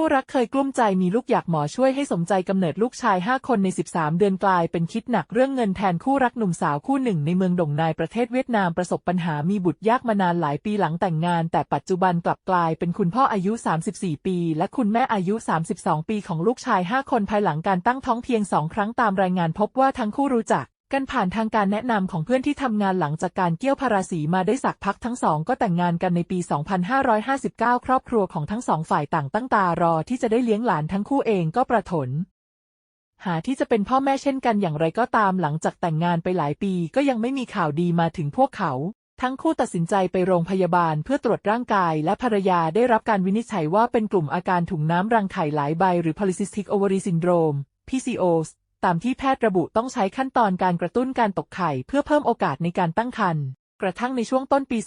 คู่รักเคยกลุ้มใจมีลูกอยากหมอช่วยให้สมใจกำเนิดลูกชาย 5 คนใน 13 เดือนกลายเป็นคิดหนักเรื่องเงินแทนคู่รักหนุ่มสาวคู่หนึ่งในเมืองดงนายประเทศเวียดนามประสบปัญหามีบุตรยากมานานหลายปีหลังแต่งงาน แต่ปัจจุบันกลับกลายเป็นคุณพ่ออายุ 34 ปี และคุณแม่อายุ 32 ปีของลูกชาย 5 คนภายหลังการตั้งท้องเพียงสองครั้งตามรายงานพบว่าทั้งคู่รู้จัก กันผ่านทางการแนะนำของเพื่อนที่ทำงานหลังจากการเกี่ยวพาราสีมาได้สักพักทั้งสองก็แต่งงานกันในปี 2559 ครอบครัวของทั้งสองฝ่ายต่างตั้งตารอที่จะได้เลี้ยงหลานทั้งคู่เองก็ประถน หาที่จะเป็นพ่อแม่เช่นกันอย่างไรก็ตามหลังจากแต่งงานไปหลายปีก็ยังไม่มีข่าวดีมาถึงพวกเขา ทั้งคู่ตัดสินใจไปโรงพยาบาลเพื่อตรวจร่างกาย และภรรยาได้รับการวินิจฉัยว่าเป็นกลุ่มอาการถุงน้ำรังไข่หลายใบ หรือ polycystic ovary syndrome PCOS ตามที่แพทย์ระบุต้องใช้ขั้นตอนการกระตุ้นการตกไข่เพื่อเพิ่มโอกาสในการตั้งครรภ์กระทั่งในช่วงต้นปี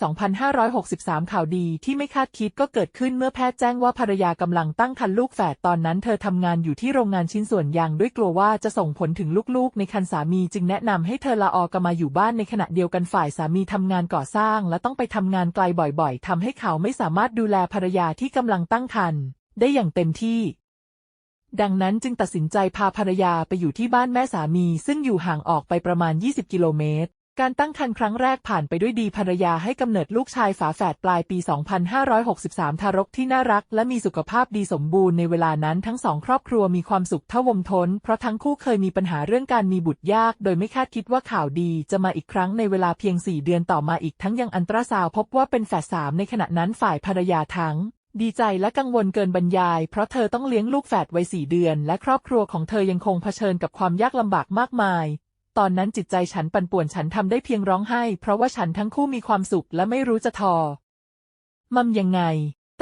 2563 ข่าวดีที่ไม่คาดคิดก็เกิดขึ้นเมื่อแพทย์แจ้งว่าภรรยากำลังตั้งครรภ์ลูกแฝดตอนนั้นเธอทำงานอยู่ที่โรงงานชิ้นส่วนยางด้วยกลัวว่าจะส่งผลถึงลูกๆ ในครรภ์สามีจึงแนะนำให้เธอลาออกมาอยู่บ้านในขณะเดียวกันฝ่ายสามีทำงานก่อสร้าง และต้องไปทำงานไกลบ่อยๆทำให้เขาไม่สามารถดูแลภรรยาที่กำลังตั้งครรภ์ได้อย่างเต็มที่ ดังนั้นจึงตัดสินใจพาภรรยาไปอยู่ที่บ้านแม่สามี ซึ่งอยู่ห่างออกไปประมาณ 20 กิโลเมตร การตั้งครรภ์ครั้งแรกผ่านไปด้วยดีภรรยาให้กำเนิดลูกชายฝาแฝดปลายปี 2563 ทารกที่น่ารัก และมีสุขภาพดีสมบูรณ์ในเวลานั้นทั้งสองครอบครัวมีความสุขเท่าวมทน เพราะทั้งคู่เคยมีปัญหาเรื่องการมีบุตรยาก โดยไม่คาดคิดว่าข่าวดีจะมาอีกครั้งในเวลาเพียง 4 เดือนต่อมาอีกทั้งยังอันตราซาวพบว่าเป็นแฝดสามในขณะนั้นฝ่ายภรรยาทั้ง ดีใจและกังวลเกินบรรยาย เพราะเธอต้องเลี้ยงลูกแฝดวัยสี่เดือน และครอบครัวของเธอยังคงเผชิญกับความยากลำบากมากมาย ตอนนั้นจิตใจฉันปั่นป่วนฉันทำได้เพียงร้องไห้ เพราะว่าฉันทั้งคู่มีความสุขและไม่รู้จะทอ มัมยังไง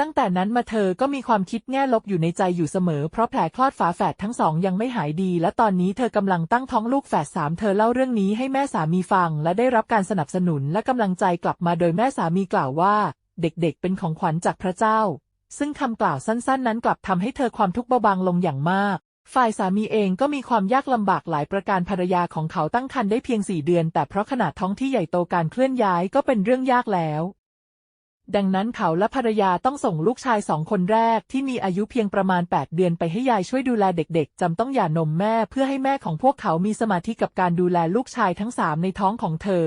ตั้งแต่นั้นมาเธอก็มีความคิดแง่ลบอยู่ในใจอยู่เสมอ เพราะแผลคลอดฝาแฝดทั้งสองยังไม่หายดี และตอนนี้เธอกำลังตั้งท้องลูกแฝดสามเธอเล่าเรื่องนี้ให้แม่สามีฟัง และได้รับการสนับสนุนและกำลังใจกลับมาโดยแม่สามีกล่าวว่า เด็กๆ เป็นของขวัญจากพระเจ้า ซึ่งคำกล่าวสั้นๆ นั้นกลับทำให้เธอความทุกข์เบาบางลงอย่างมากฝ่ายสามีเองก็มีความยากลำบากหลายประการภรรยาของเขาตั้งครรภ์ได้เพียงสี่เดือน แต่เพราะขนาดท้องที่ใหญ่โตการเคลื่อนย้ายก็เป็นเรื่องยากแล้ว ดังนั้นเขาและภรรยาต้องส่งลูกชายสองคนแรกที่มีอายุเพียงประมาณ 8 เดือนไปให้ยายช่วยดูแลเด็กๆจำต้องหย่านมแม่เพื่อให้แม่ของพวกเขามีสมาธิกับการดูแลลูกชายทั้งสามในท้องของเธอ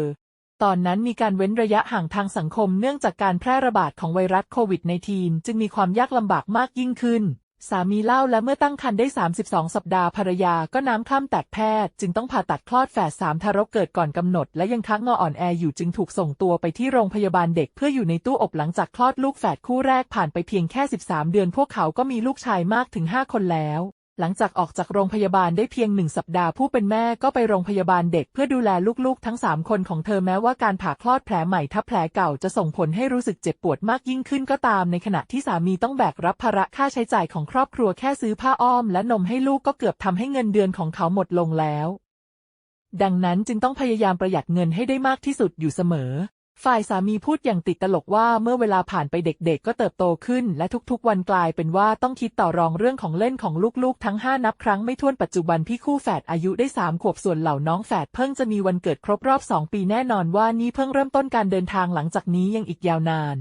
ตอนนั้นมีการเว้นระยะห่างทางสังคมเนื่องจากการแพร่ระบาดของไวรัสโควิด -19 จึงมีความยากลำบากมากยิ่งขึ้น สามีเล่าและเมื่อตั้งครรภ์ได้ 32 สัปดาห์ภรรยาก็น้ำคล่ำแตกแพทย์ จึงต้องผ่าตัดคลอดแฝดสามทารกเกิดก่อนกำหนด และยังคักงออ่อนแออยู่จึงถูกส่งตัวไปที่โรงพยาบาลเด็กเพื่ออยู่ในตู้อบหลังจากคลอดลูกแฝดคู่แรกผ่านไปเพียงแค่ 13 เดือน พวกเขาก็มีลูกชายมากถึง 5 คนแล้ว หลังจากออกจากโรงพยาบาลได้เพียงหนึ่งสัปดาห์ผู้เป็นแม่ก็ไปโรงพยาบาลเด็กเพื่อดูแลลูกๆ ทั้ง 3 คนของเธอแม้ว่าการผ่าคลอดแผลใหม่ทับแผลเก่าจะส่งผลให้รู้สึกเจ็บปวดมากยิ่งขึ้นก็ตามในขณะที่สามีต้องแบกรับภาระค่าใช้จ่ายของครอบครัวแค่ซื้อผ้าอ้อมและนมให้ลูกก็เกือบทำให้เงินเดือนของเขาหมดลงแล้ว ดังนั้นจึงต้องพยายามประหยัดเงินให้ได้มากที่สุดอยู่เสมอ ฝ่ายสามีพูดอย่างติดตลกว่าเมื่อเวลาผ่านไปเด็กๆ ก็เติบโตขึ้น และทุกๆ วันกลายเป็นว่าต้องคิดต่อรองเรื่องของเล่นของลูกๆ ทั้ง 5 นับครั้งไม่ถ้วนปัจจุบันพี่คู่แฝดอายุได้ 3 ขวบส่วนเหล่าน้องแฝดเพิ่งจะมีวันเกิดครบรอบ 2 ปีแน่นอนว่านี่เพิ่งเริ่มต้นการเดินทางหลังจากนี้ยังอีกยาวนาน